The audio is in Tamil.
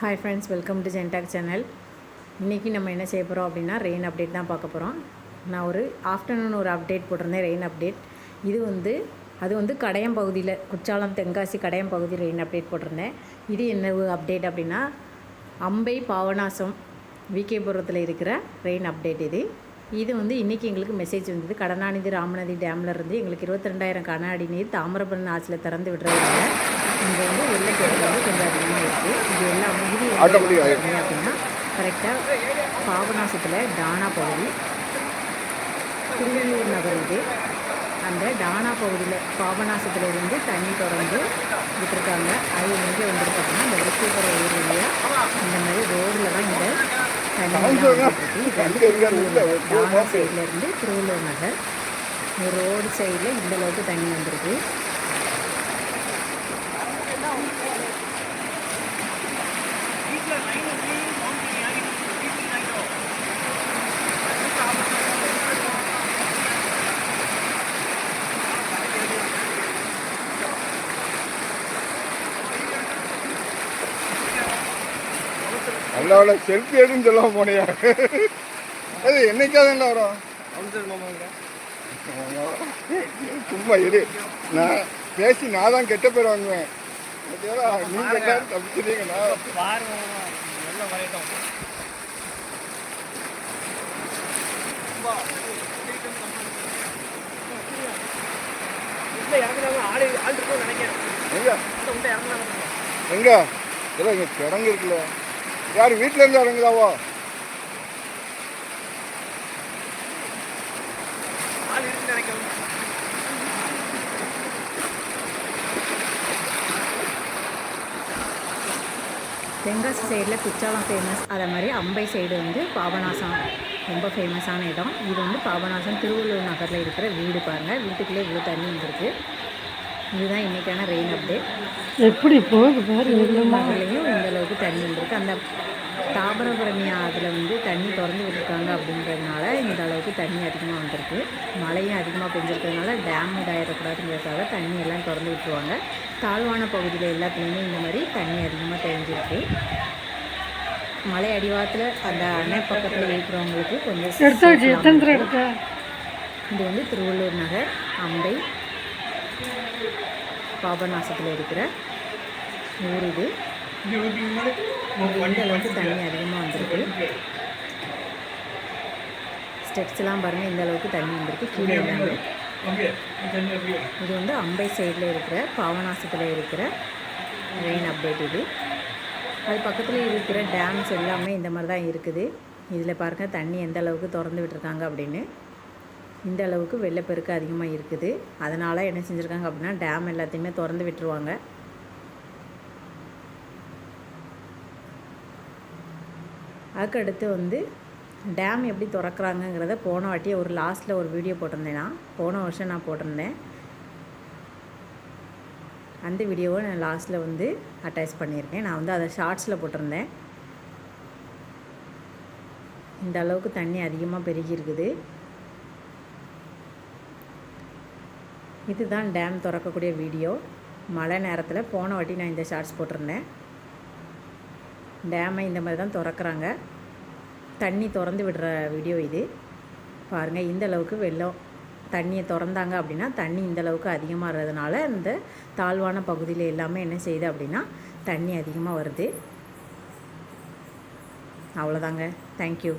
ஹாய் ஃப்ரெண்ட்ஸ் வெல்கம் டு ஜென்டாக் சேனல் இன்றைக்கி நம்ம என்ன செய்ய போகிறோம் அப்படின்னா ரெயின் அப்டேட் தான் பார்க்க போகிறோம் நான் ஒரு ஆஃப்டர்நூன் ஒரு அப்டேட் போட்டிருந்தேன் ரெயின் அப்டேட் இது வந்து அது வந்து கடையம் பகுதியில் குற்றாலம் தென்காசி கடையம் பகுதி ரெயின் அப்டேட் போட்டிருந்தேன். இது என்ன அப்டேட் அப்படின்னா அம்பை பாவநாசம் விகேபுரத்தில் இருக்கிற ரெயின் அப்டேட் இது. இது வந்து இன்றைக்கி எங்களுக்கு மெசேஜ் வந்தது. கடனாநிதி ராமநதி டேமில் இருந்து எங்களுக்கு இருபத்தி ரெண்டாயிரம் கன அடி நீர் தாமிரபரணி ஆற்றில் திறந்து விடுறதுனால இங்கே வந்து வெள்ளப்பெருக்கு வந்து கொஞ்சம் அதிகமாக இருக்குது இது எல்லாமே இது அப்படின்னா கரெக்டாக பாபநாசத்தில் டானா பகுதி திருவள்ளூர் நகர் இது. அந்த டானா பகுதியில் பாபநாசத்துல இருந்து தண்ணி தொடர்ந்து விட்டுருக்காங்க. அது எங்கே வந்துட்டு பார்த்தீங்கன்னா இந்த விருத்திபுரம் ஏரியா இந்த மாதிரி ரோடில் தான் இந்த டானா சைடில் இருந்து திருவள்ளூர் நகர். ரோடு சைடில் இந்த அளவுக்கு தண்ணி வந்திருக்கு. அல்லாவோட செல்ஃபி எடுன்னு சொல்ல போனியா. அது என்னைக்காவது வரும்? சும்மா இரு. நான் பேசி நான் தான் கெட்ட பேர் வாங்குவேன். நீங்க எல்லாரும் தப்பிச்சிட்டீங்க நான் எங்க? எங்க? இருக்குல்ல. யார் வீட்டில் இருந்து இறங்குதாவோ? தென்காசி சைடில் குற்றாலம் ஃபேமஸ் அதே மாதிரி அம்பை சைடு வந்து பாபநாசம். ரொம்ப ஃபேமஸான இடம். இது வந்து பாபநாசம் திருவள்ளூர் நகரில் இருக்கிற வீடு பாருங்கள் வீட்டுக்குள்ளே இவ்வளோ தண்ணி வந்திருக்கு இதுதான் இன்றைக்கான ரெயின் அப்டேட் எப்படி போகுது பாரு நகர்லேயும் இந்த அளவுக்கு தண்ணி வந்திருக்கு. அந்த தாமிரபரணி அதில் வந்து தண்ணி திறந்து விட்டுருக்காங்க அப்படின்றதுனால இந்த அளவுக்கு தண்ணி அதிகமாக வந்திருக்கு. மழையும் அதிகமாக பெஞ்சிருக்கிறதுனால டேம் இதாயிடக்கூடாதுங்கிறதுக்காக தண்ணி எல்லாம் திறந்து விட்டுருவாங்க. தாழ்வான பகுதியில் எல்லாத்துலேயுமே இந்த மாதிரி தண்ணி அதிகமாக தெரிஞ்சிருக்கு மலை அடிவாரத்தில் அந்த அணை பக்கத்தில் இருக்கிறவங்களுக்கு கொஞ்சம் இது வந்து திருவள்ளூர் நகர் அம்பை பாபநாசத்தில் இருக்கிற ஊர் இது. இந்த அளவுக்கு தண்ணி அதிகமாக வந்திருக்கு. ஸ்டெப்ஸ்லாம் பாருங்கள் இந்த அளவுக்கு தண்ணி வந்திருக்கு. கீழே எல்லாமே இது வந்து அம்பை சைடில் இருக்கிற பாவநாசத்தில் இருக்கிற ரெயின் அப்டேட் இது. அது பக்கத்தில் இருக்கிற டேம்ஸ் எல்லாமே இந்த மாதிரி தான் இருக்குது. இதில் பாருங்கள் தண்ணி எந்த அளவுக்கு திறந்து விட்டுருக்காங்க அப்படின்னு. இந்த அளவுக்கு வெள்ளப்பெருக்கு அதிகமாக இருக்குது. அதனால் என்ன செஞ்சுருக்காங்க அப்படின்னா டேம் எல்லாத்தையுமே திறந்து விட்டுருவாங்க. அதுக்கடுத்து வந்து டேம் எப்படி திறக்கிறாங்கங்கிறத போன வாட்டி ஒரு லாஸ்ட்டில் ஒரு வீடியோ போட்டிருந்தேன் நான். போன வருஷம் நான் போட்டிருந்தேன். அந்த வீடியோவை நான் லாஸ்ட்டில் வந்து அட்டாச் பண்ணியிருக்கேன். நான் வந்து அதை ஷார்ட்ஸில் போட்டிருந்தேன். இந்த அளவுக்கு தண்ணி அதிகமாக பெருகி இருக்குது. இதுதான் டேம் திறக்கக்கூடிய வீடியோ. மழை நேரத்தில் போன வாட்டி நான் இந்த ஷார்ட்ஸ் போட்டிருந்தேன். டேமை இந்த மாதிரி தான் திறக்கிறாங்க. தண்ணி திறந்து விடுற வீடியோ இது. பாருங்கள் இந்த அளவுக்கு வெள்ளம். தண்ணியை திறந்தாங்க அப்படின்னா தண்ணி இந்த அளவுக்கு அதிகமாக வர்றதுனால இந்த தாழ்வான பகுதியில் எல்லாமே என்ன செய்யுது அப்படின்னா தண்ணி அதிகமாக வருது. அவ்வளோதாங்க தேங்க்யூ